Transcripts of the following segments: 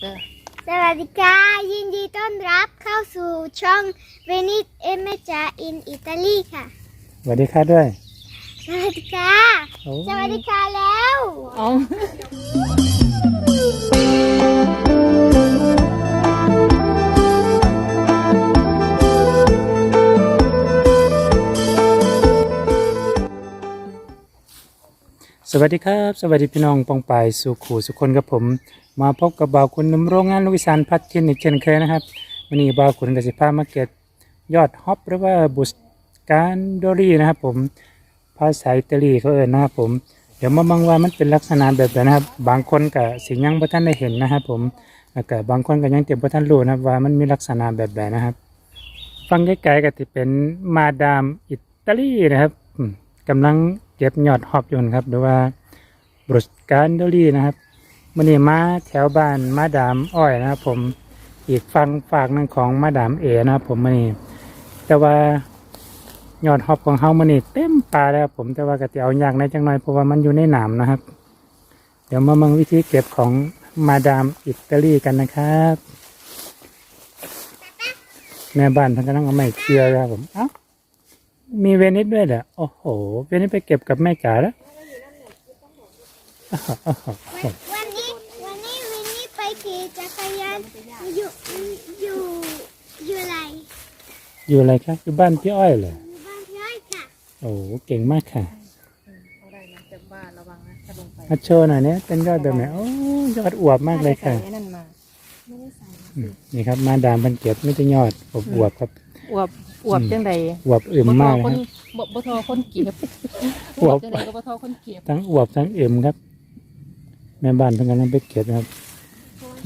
เด้อสวัสดีค่ะ ยินดีต้อนรับเข้าสู่ช่องเวนิสเอเมจาอินอิตาลีค่ะ สวัสดีค่ะด้วย สวัสดีค่ะ โอ้ สวัสดีค่ะแล้ว เอาสวัสดีครับ สวัสดีพี่น้องปองปายสุขูสุคนกับผม มาพบกับบ่าวคุณนุ่มโรงงานลูกอีสานพัดทินอีกเช่นเคยนะครับวันนี้บ่าวคุณกสิภามาเก็ตยอดฮอปหรือว่าบุสการโดรีนะครับผมภาษาอิตาลีเขาเอ่ยนะครับผม เดี๋ยวมาบังว่ามันเป็นลักษณะแบบไหนนะครับ บางคนกับสิยังบ่ท่านได้เห็นนะครับผมแล้วก็บางคนก็ยังเต็มบ่ท่านรู้นะครับว่ามันมีลักษณะแบบไหนนะครับ ฟังไกลๆก็จะเป็นมาดามอิตาลีนะครับอืมกำลังเก็บยอดฮอปอยู่นะครับหรือว่าบุสการโดรีนะครับ มันนี้มาแถวบ้านมาดามอ้อยนะครับผมอีกฟังฝากหนึงของมาดามเอนะครับผมมันนี้แต่ว่ายอดฮอปของเฮามันนี้เต็มป่าแล้วครับผมแต่ว่าก็จะเอายากในอยจังหน่อยเพราะว่ามันอยู่ในหนามนะครับ เดี๋ยวมาเมืองวิธีเก็บของมาดามอิตาลีกันนะครับแม่บ้านเพิ่นกำลังเอาไม้เคลียร์อยู่ครับผมเอ้ามีเวนิสด้วยเหรอโอ้โห เวนิสไปเก็บกับแม่จ๋าแล้วอ้าวอ้าวอ้าว วันนี้วันนี้วินนี่ไปขี่จักรยานอยู่อยู่อยู่ไรอยู่อะไรครับอยู่บ้านพี่อ้อยเหรออยู่บ้านพี่อ้อยค่ะโอ้โหเก่งมากค่ะเอาได้นะจากบ้านระวังนะถ้าลงไปมาโชว์หน่อยเนี่ยเป็นยอดแบบไหนโอ้ยอดอวบมากเลยค่ะไอ้นั่นมาอืมนี่ครับมาดามเพันเก็บไม่ใช่ยอดอวบอวบครับอวบอวบจังใดอวบอึมบ่ทมาอกเลยคนครับบ่บ่ทอคนเกียบอวบจังใดก็บ่ทอคนเกียบทั้งอวบทั้งอึมครับแม่บ้านเพิ่นกำลังไปเก็บนะครับ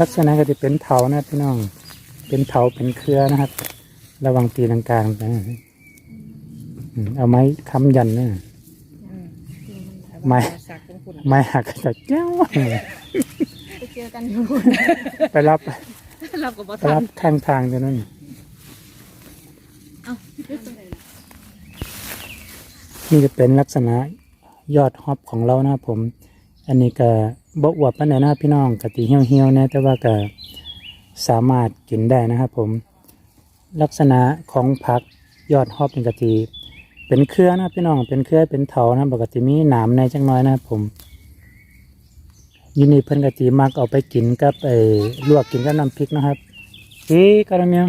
ลักษณะก็จะเป็นเถานะพี่น้อง เป็นเถาเป็นเครือนะครับ ระวังตีลังกลางนะอืมเอาไม้ค้ำยันนะอืมไม่สักเป็นคุณไม้หักกระจกเจ้าไปเจอกันอยู่ไปรับรับกับบ่ไปทัรันบข้างทางตรงนั้นเอ้านี่จะเป็นลักษณะยอดฮอปของเรานะครับผม อันนี้ก็ บอวบปานไหนะครับพี่น้องกะติเหี่ยวเหี่ยวๆนะแต่ว่าก็สามารถกินได้นะครับผม ลักษณะของผักยอดฮอปเป็นกะติเป็นเครือนะครับพี่น้องเป็นเครือเป็นเถานะปกติมีหนามในจังน้อยนะครับผมยินดีเพิ่นกะติมักเอาไปกินกับไอ้ลวกกินกับน้ำพริกนะครับเอีกระเมียง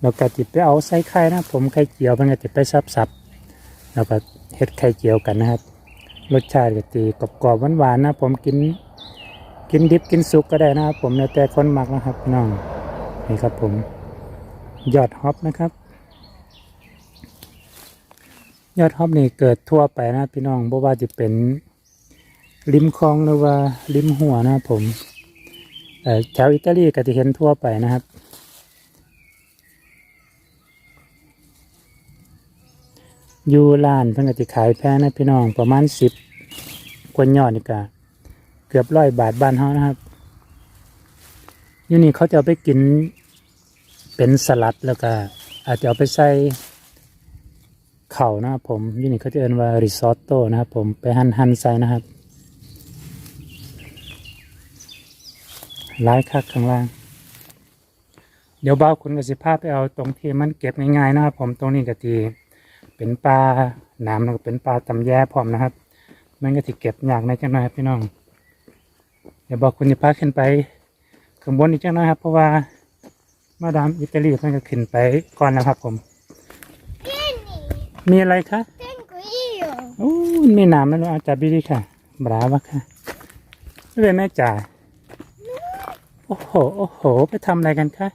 เรากะติไปเอาใส่ไข่นะผมไข่เจียวเพิ่นกะติไปซับๆแล้วก็เฮ็ดไข่เจียวกันนะครับ รสชาติก็ตีกรอบๆหวานๆนะผมกินกินดิบกินสุกก็ได้นะครับผมแล้วแต่คนมักนะครับพี่น้องนี่ครับผมยอดฮอปนะครับ ยอดฮอปนี่เกิดทั่วไปนะพี่น้องบ่ว่าจะเป็นริมคลองหรือว่าริมหัวนะผมเอ่อแถวอิตาลีก็จะเห็นทั่วไปนะครับ อยู่ร้านเพิ่นก็จะขายแพงนะพี่น้องประมาณสิบกว่ายอดนี่ก็เกือบร้อยบาทบ้านเฮานะครับอยู่นี่เขาจะเอาไปกินเป็นสลัดแล้วก็อาจจะเอาไปใส่เข่านะครับผมอยู่นี่เขาจะเรียกว่าริซอตโต้นะครับผมไปหั่นหั่นใส่นะครับหลายคักข้างล่าง เดี๋ยวบ่าคุณกสิภาพไปเอาตรงที่มันเก็บง่ายๆนะครับผมตรงนี้ก็ที เป็นปลาหนามแล้วก็เป็นปลาตำแย่พร้อมนะครับ มันก็ถิเก็บยากในจังหน่อยครับพี่น้องเดี๋ยวบอกคุณจะพาขึ้นไปข้างบนอีกจังหน่อยครับ เพราะว่ามาดามอิตาลีเพิ่นก็ขึ้นไปก่อนแล้วครับ ผม มีอะไรคะ Tengo io โอ้มันมีหนามแล้วอาจับดีๆค่ะบราวะค่ะไม่เป็นแม่จ๋าโอ้โห โอ้โห ไปทำอะไรกันคะ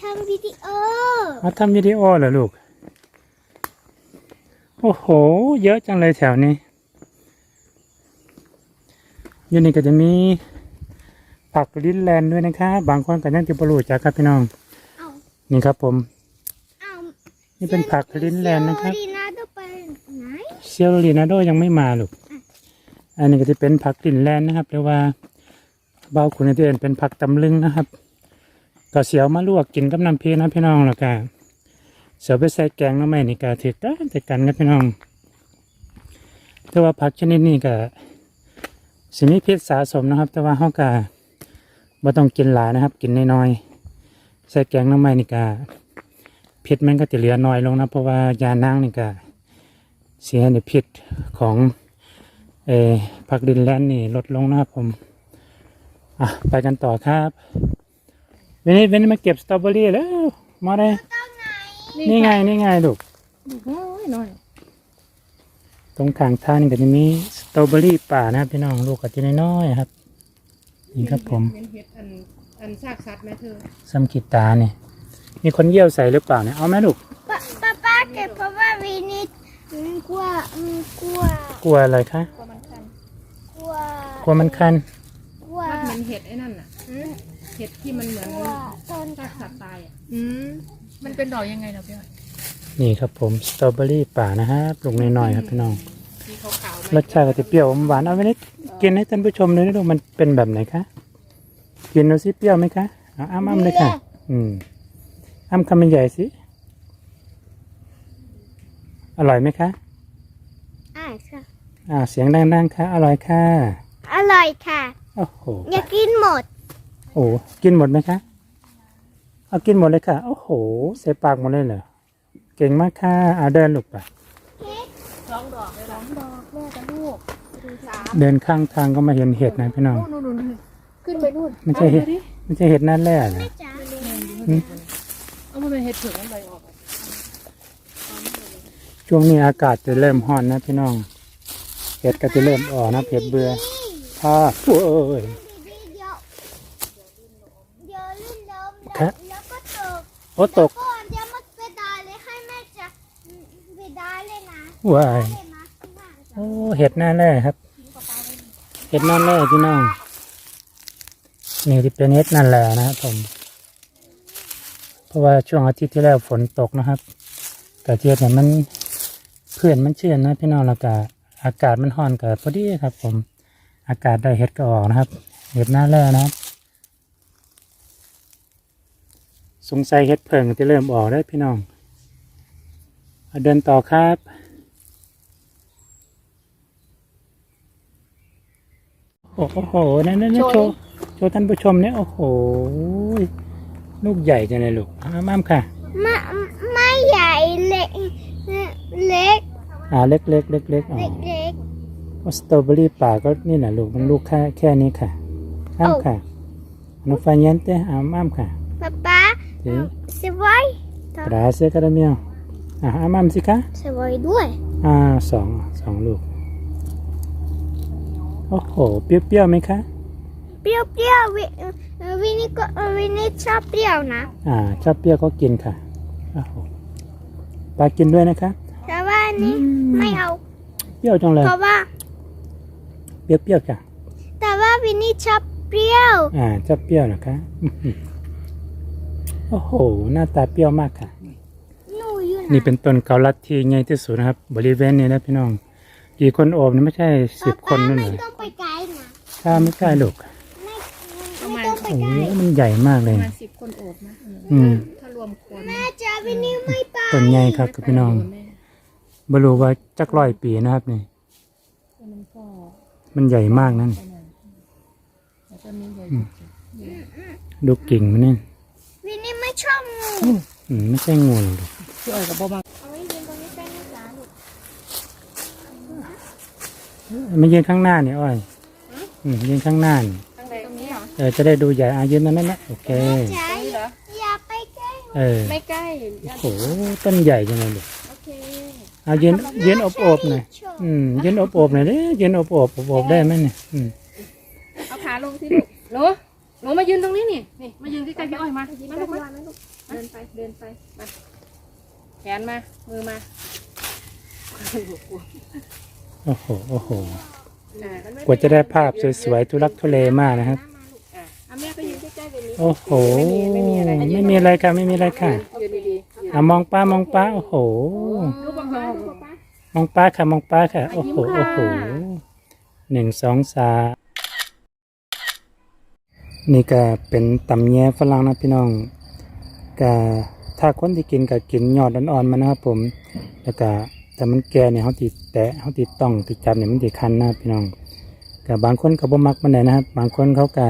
ทำวิดีโอมาทำวิดีโอเหรอลูก โอ้โห เยอะจังเลยแถวนี้อยูนี่ก็จะมีผักลิ้นแลนด์ด้วยนะคะบางคนก็ยังจะบรูจักครับพี่น้องเอานี่ครับผมเอานี่เป็นผักลิ้นแลนด์นะครับเซโรีนาโดไปไหนเซียโรลีนาโดยังไม่มาลูกอันนี้ก็จะเป็นผักลิ้นแลนด์นะครับเรียกว่าเบาคุณเดือนเป็นผักตำลึงนะครับก็เสียวมาลวกกินกับน้ำพริกนะพี่น้องแล้วก็ เสียไปใส่แกงน้ำไม่นี่ก็ถือกันแต่กันครับพี่น้อง แต่ว่าผักชนิดนี้ก็สิมีพิษสะสมนะครับ แต่ว่าเขาก็บ่ต้องกินหลายนะครับ กินน้อยๆใส่แกงน้ำไม้นี่กาพิษมันก็จะเหลือน้อยลงนะ เพราะว่ายานางนี่กาเสียในพิษของเอผักดินแลนนี่ลดลงนะครับผมอะไปกันต่อครับวันนี้วันนี้มาเก็บสตรอเบอรี่แล้วมาเลย นี่ไงนี่ไงลูกโอ้ยน้อยตรงข้างทางนี่ก็จะมีสตรอเบอรี่ป่านะครับพี่น้องลูกก็จะน้อยๆครับ นี่ครับผมเป็นเห็ดอันอันซากสัตว์ไหมเธอซัมกิตาเนี่ยมีคนเยี่ยวใส่หรือเปล่าเนี่ยเอาไหมลูกป้าป้าป้าเก็บเพราะว่าวินิจอืมกลัวอืมกลัวกลัวอะไรคะกลัวมันคันกลัวกลัวมันคันกลัวมันเหมือนเห็ดไอ้นั่นน่ะเห็ดที่มันเหมือนกลัวต้นซากสัตว์ตายอะอื มมันเป็นดอกยังไงเราพี่อ้อยนี่ครับผมสตรอเบอรี่ป่านะครับลูกน้อยๆครับพี่น้องสีขาวๆไหมรสชาติก็จะเปรี้ยวอมหวานเอาไว้นิดกินให้ท่านผู้ชมดูนะลูกมันเป็นแบบไหนคะกินดูสิเปรี้ยวไหมคะเอาอ้ำอ้ำเลยค่ะ อืมอ้ำคำมันใหญ่สิอร่อยไหมคะอ่าค่ะอ่าเสียงดังๆค่ะอร่อยค่ะ อร่อยค่ะโอ้โหอย่ากินหมด โอ้กินหมดไหมคะ เอากินหมดเลยค่ะ โอ้โห ใส่ปากหมดเลยเหรอ เก่งมากค่ะเอาเดินลูกไปสองดอกเลยสองดอกแม่กับลูกสามเดินข้างทางก็มาเห็นเห็ดนะพี่น้องนู่นนู่นนู่นขึ้นไปนู่นไม่ใช่เห็ดไม่ใช่เห็ดนั่นแหละนะจ้าเอามาเป็นเห็ดเผือกมันใบออกอะช่วงนี้อากาศจะเริ่มร้อนนะพี่น้อง เห็ดก็จะเริ่มออกนะเห็ดเบื่อพ่อโอ้ย ดีๆเดี๋ยวเดี๋ยวลื่นล้ม ครับ แล้วก็ตก โอ้ตกก่อนเดี๋ยวมันไปดาเลยให้แม่จะไปดาเลยนะว้ายได้มาข้างหน้าจ้ะโอ้เห็ดหน้าแร่ครับเห็ดหน้าแร่พี่น้องนี่ที่เป็นเห็ดนั่นแหละนะครับผม เพราะว่าช่วงอาทิตย์ที่แล้วฝนตกนะครับกระเจี๊ยบเนี่ยมันเพื่อนมันเชื่อนนะพี่น้องแล้วก็อากาศมันร้อนกับพอดีครับ ผม อากาศได้เห็ดก็ออกนะครับ เห็ดหน้าแร่นะครับ สงสัยเห็ดเพิ่งจะเริ่มออกได้วพี่น้องเอาเดินต่อครับโอ้โหนั่นนั่นนั่นโชว์โชว์ท่านผู้ชมเนี่ยโอ้โหลูกใหญ่จังเลยลูกอ้ามอ้ามค่ะไม่ไม่ใหญ่เล็กเล็กอ่าเล็กเล็กเล็กเล็กอ๋อเล็กเล็กสตรอเบอรี่ป่าก็นี่แหละลูกมันลูกแค่แค่นี้ค่ะอ้ามค่ะน้องฟาเยนเต้อ้ามอ้ามค่ะ ป๊าป๊าสิสวยกราเซคาราเมียวอ่าอ้ามอ้ามสิคะสวยด้วยอ่าสองสองลูกโอ้โห เปรี้ยวๆไหมคะ เปรี้ยวเปรี้ยววิเอ่อวินี่ก็เอ่อวินี่ชอบเปรี้ยวนะ อ่า ชอบเปรี้ยวก็กินค่ะ โอ้โหปลากินด้วยนะคะแต่ว่าอันนี้ไม่เอา เปรี้ยวจังเลย เพราะว่า เปรี้ยวๆจ้ะแต่ว่าวินี่ชอบเปรี้ยว อ่า ชอบเปรี้ยวนะคะอื้อหือ โอ้โห หน้าตาเปรี้ยวมากค่ะ หนูอยู่ไหนนี่เป็นต้นเกาลัดที่ใหญ่ที่สุดนะครับ บริเวณนี้นะพี่น้อง กี่คนโอบนี่ไม่ใช่สิบคนนั่นไม่เลยต้องไปไกลนะถ้าไม่ใช่ลูกไม่ไม่ต้องไปโอ้ไกโหลมันใหญ่มากเลปยระมาณสิบคนโอบนะอืม ถ้ารวมคนแม่จะวินี่ไม่ไปต้นใหญ่ครับกับพี่น้องแม่บรู้ว่าจักร้อยปีนะครับนี่มันก็มันใหญ่มากนั่น ประมาณแล้วก็มีใหญ่ดูกิ่งมันนี่วินี่ไม่ ชอบงูอืมไม่ใช่งูหรอกช่วยกับบ่มาเอาไว้ยืนตรงนี้ใกล้นะจ๊ะลูกมายืนข้างหน้านี่อ้อยอืมยืนข้างหน้านี่ข้างในตรงนี้เหรอเออจะได้ดูใหญ่อายืนตรงนั้นนะโอเค จ๋าตรงนี้เหรออย่าไปใกล้เออไม่ใกล้โอ้โหต้นใหญ่จังเลยลูกโอเคเอายืนยืนอบๆหน่อยอืมยืนอบๆหน่อยเด้ยืนอบๆอบๆได้ไหมเนี่ยอืมเอาขาลงสิลูกหนูห นูมายืนตรงนี้นี่นี่มายืนใกล้ๆพี่อ้อยมามาลูกมาเดินไปเดินไปมาแขนมามือมาโอ้โหโอ้โหอ่ากว่าจะได้ภาพสวยๆทุลักทุเลมากนะครับอะอะแม่ก็ยืนใกล้ๆแบบนี้โอ้โหไม่มีอะไรไม่มีอะไรค่ะไม่มีอะไรค่ะยืนดีๆยืนอะมองป้ามองป้าโอ้โห ลูกบังคับลูกบังคับ มองป้าค่ะมองป้าค่ะ โอ้โหยิ้โอ้มโหค่ะหนึ่งสองสาม นี่ก็เป็นตำแยฝรั่งนะพี่น้องก็ถ้าคนที่กินก็กินยอดอ่อนๆมันนะครับผม แล้วก็แต่มันแก่เนี่ยเขาติดแตะเขาติดต้องติดจับเนี่ยมันติดคันนะพี่น้องก็บางคนก็บ่มักมันเลยนะครับ บางคนเขาก็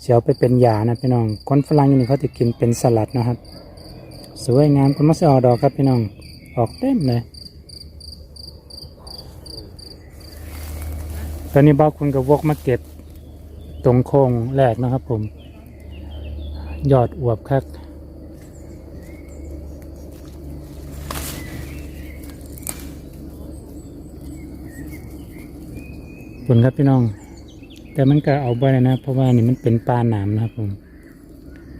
เสียวไปเป็นยานะพี่น้อง คนฝรั่งนี่เขาจะกินเป็นสลัดนะครับ สวยงามก็มาสออดอกครับพี่น้อง ออกเต็มเลยตอนนี้บ้าวคุณกับวกมาเก็บ ตรงโค้งแรกนะครับผม ยอดอวบครับผลครับพี่น้อง แต่มันก็เอาได้นะ เพราะว่านี่มันเป็นปลาหนามนะครับผม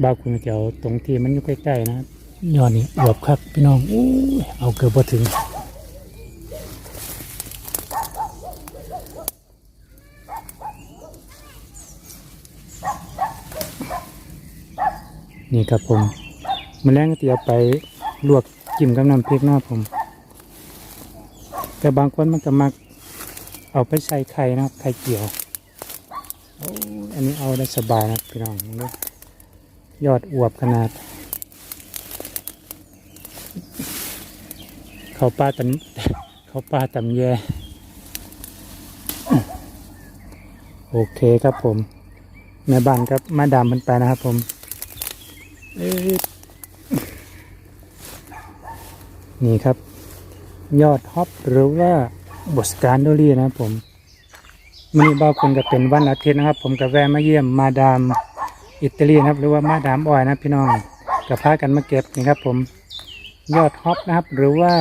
บ้าคุณก็จะเอาตรงที่มันอยู่ใกล้ๆนะยอดนี่อวบครับพี่น้องอู้เอาเกือบพอถึง นี่ครับผมมแมลงก็จะเอาไปลวกจิ้มกับน้ำพริกหนะครับผม แต่บางคนมันก็มัก เอาไปใส่ไข่นะครับไข่เกี่ยวอันนี้เอาได้สบายนะพี่น้องยอดอวบขนาด เขาปลาตันเขาปลาตำแย่โอเคครับผมแม่บ้านครับมาดามมันไปนะครับผม นี่ครับ ยอดฮอปหรือว่าบสการโดรี่นะผมมันนี้บ้าวคนก็เป็นวันอาทิตย์นะครับ ผมกับแวะมาเยี่ยมมาดามอิตาลีนะครับ หรือว่ามาดามออยนะพี่น้องกับพากันมาเก็บนี่ครับ ผมยอดฮอปนะครับ หรือว่า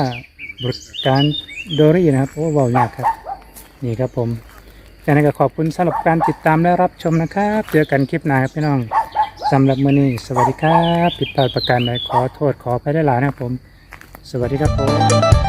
บสการโดรี่นะครับโอ้เบายากครับ นี่ครับผมยังไงก็ขอบคุณสำหรับการติดตามและรับชมนะครับ เจอกันคลิปหน้าครับพี่น้อง สำหรับมื้อนี้สวัสดีครับ ผิดพลาดประการใดขอโทษขอไปได้หลายนะครับผม สวัสดีครับผม